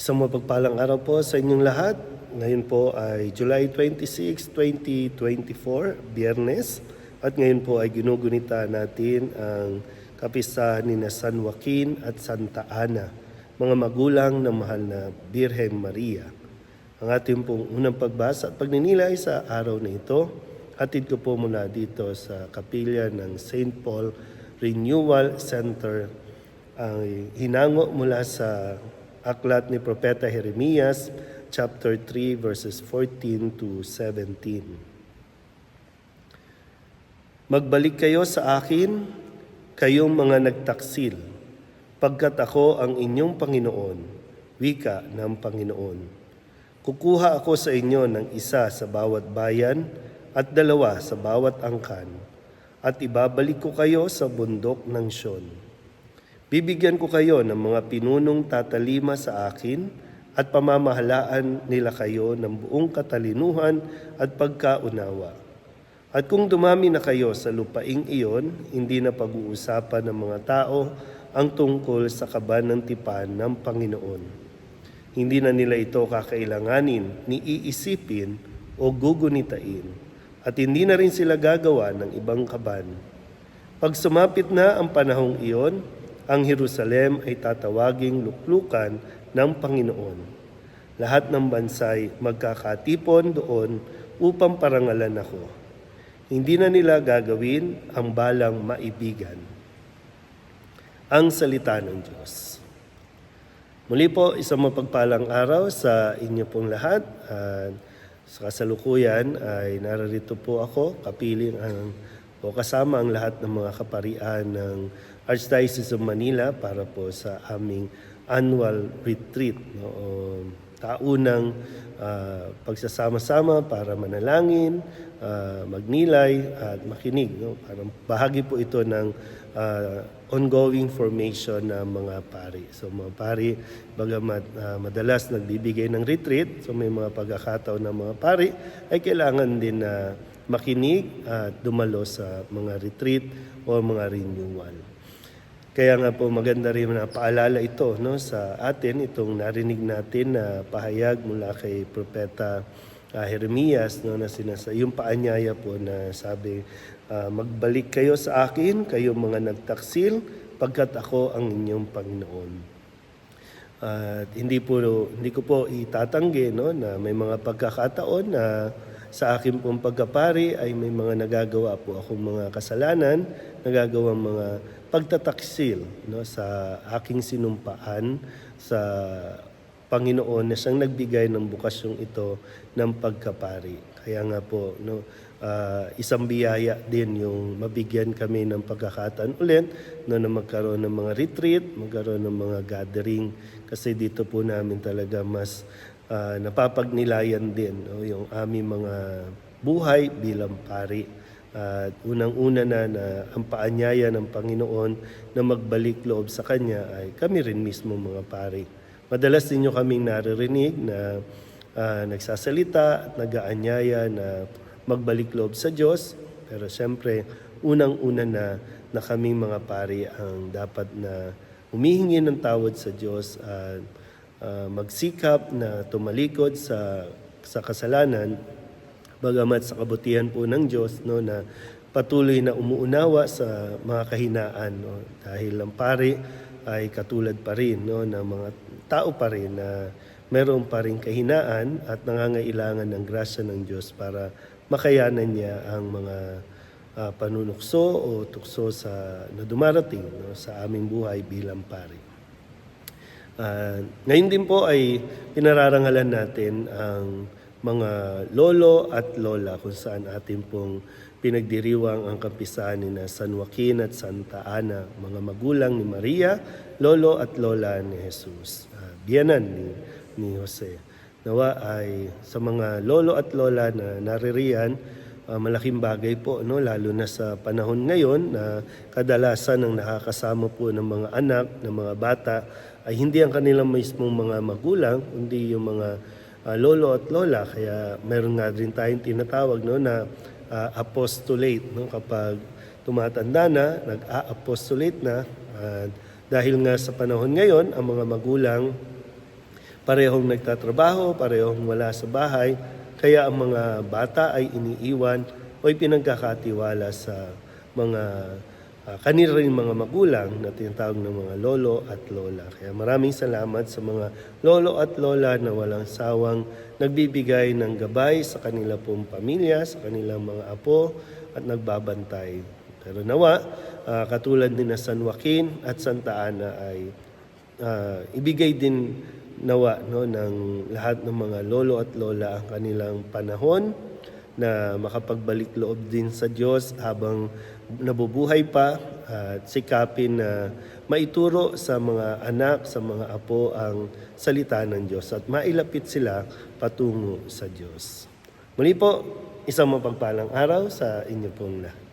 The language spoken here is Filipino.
Isang mapagpalang araw po sa inyong lahat. Ngayon po ay July 26, 2024, Biyernes. At ngayon po ay ginugunita natin ang kapistahan ni San Joaquin at Santa Ana, mga magulang ng mahal na Birhen Maria. Ang ating pong unang pagbasa at pagninilay sa araw na ito, hatid ko po mula dito sa kapilya ng St. Paul Renewal Center ang hinango mula sa aklat ni Propeta Jeremias, chapter 3, verses 14 to 17. Magbalik kayo sa akin, kayong mga nagtaksil, pagkat ako ang inyong Panginoon, wika ng Panginoon. Kukuha ako sa inyo ng isa sa bawat bayan at dalawa sa bawat angkan, at ibabalik ko kayo sa bundok ng Sion. Bibigyan ko kayo ng mga pinunong tatalima sa akin at pamamahalaan nila kayo ng buong katalinuhan at pagkaunawa. At kung dumami na kayo sa lupaing iyon, hindi na pag-uusapan ng mga tao ang tungkol sa kaban ng tipan ng Panginoon. Hindi na nila ito kakailanganin ni iisipin o gugunitain at hindi na rin sila gagawa ng ibang kaban. Pag sumapit na ang panahong iyon, ang Jerusalem ay tatawaging luklukan ng Panginoon. Lahat ng bansay magkakatipon doon upang parangalan ako. Hindi na nila gagawin ang balang maibigan. Ang salita ng Diyos. Muli po, isang mapagpalang araw sa inyo pong lahat. At sa kasalukuyan ay nararito po ako, kapiling ang o kasama ang lahat ng mga kaparian ng Archdiocese of Manila para po sa aming annual retreat. No? O, taunang ah, pagsasama-sama para manalangin, ah, magnilay at makinig. No? Parang bahagi po ito ng ah, ongoing formation ng mga pari. So mga pari, bagamat ah, madalas nagbibigay ng retreat, so may mga pagkakataon ng mga pari, ay kailangan din na makinig at dumalo sa mga retreat o mga renewal. Kaya nga po maganda rin na paalala ito no, sa atin, itong narinig natin na pahayag mula kay Propeta uh, Jeremias no, na sinasa, yung paanyaya po na sabi, ah, magbalik kayo sa akin, kayo mga nagtaksil, pagkat ako ang inyong Panginoon. At hindi po hindi ko po itatanggi no na may mga pagkakataon na sa akin pong pagkapari ay may mga nagagawa po akong mga kasalanan, nagagawang mga pagtataksil no sa aking sinumpaan sa Panginoon na siyang nagbigay ng bukasyong ito ng pagkapari. Kaya nga po no ah, isang biyaya din yung mabigyan kami ng pagkakataon ulit no, na magkaroon ng mga retreat, magkaroon ng mga gathering kasi dito po namin talaga mas ah, napapagnilayan din no, yung aming mga buhay bilang pari. At unang-una na na ang paanyaya ng Panginoon na magbalik loob sa Kanya ay kami rin mismo mga pari. Madalas ninyo kaming naririnig na ah, nagsasalita at nag-aanyaya na magbalik loob sa Diyos. Pero siyempre, unang-una na na kaming mga pari ang dapat na humihingi ng tawad sa Diyos at ah, magsikap na tumalikod sa sa kasalanan bagamat sa kabutihan po ng Diyos no na patuloy na umuunawa sa mga kahinaan no dahil ang pari ay katulad pa rin no ng mga tao pa rin na meron pa rin kahinaan at nangangailangan ng grasya ng Diyos para makayanan niya ang mga ah, panunukso o tukso sa na dumarating no, sa aming buhay bilang pari. Ah, ngayon din po ay pinararangalan natin ang mga lolo at lola kung saan atin pong pinagdiriwang ang kampisahan ni San Joaquin at Santa Ana, mga magulang ni Maria, lolo at lola ni Jesus, uh, biyanan ni, ni Jose. Nawa ay sa mga lolo at lola na naririyan, ah, malaking bagay po, no? lalo na sa panahon ngayon na kadalasan ang nakakasama po ng mga anak, ng mga bata, ay hindi ang kanilang mismong mga magulang, kundi yung mga ah, lolo at lola. Kaya meron nga rin tayong tinatawag no, na ah, apostolate. No? Kapag tumatanda na, nag-a-apostolate na. at dahil nga sa panahon ngayon, ang mga magulang parehong nagtatrabaho, parehong wala sa bahay, kaya ang mga bata ay iniiwan o pinagkakatiwala sa mga uh, kanila rin mga magulang na tinatawag ng mga lolo at lola. Kaya maraming salamat sa mga lolo at lola na walang sawang nagbibigay ng gabay sa kanila pong pamilya, sa kanilang mga apo at nagbabantay. Pero nawa, ah, katulad ni na San Joaquin at Santa Ana ay ah, ibigay din nawa no, ng lahat ng mga lolo at lola ang kanilang panahon na makapagbalik loob din sa Diyos habang nabubuhay pa at sikapin na maituro sa mga anak, sa mga apo ang salita ng Diyos at mailapit sila patungo sa Diyos. Muli po, isang mapagpalang araw sa inyo pong lahat.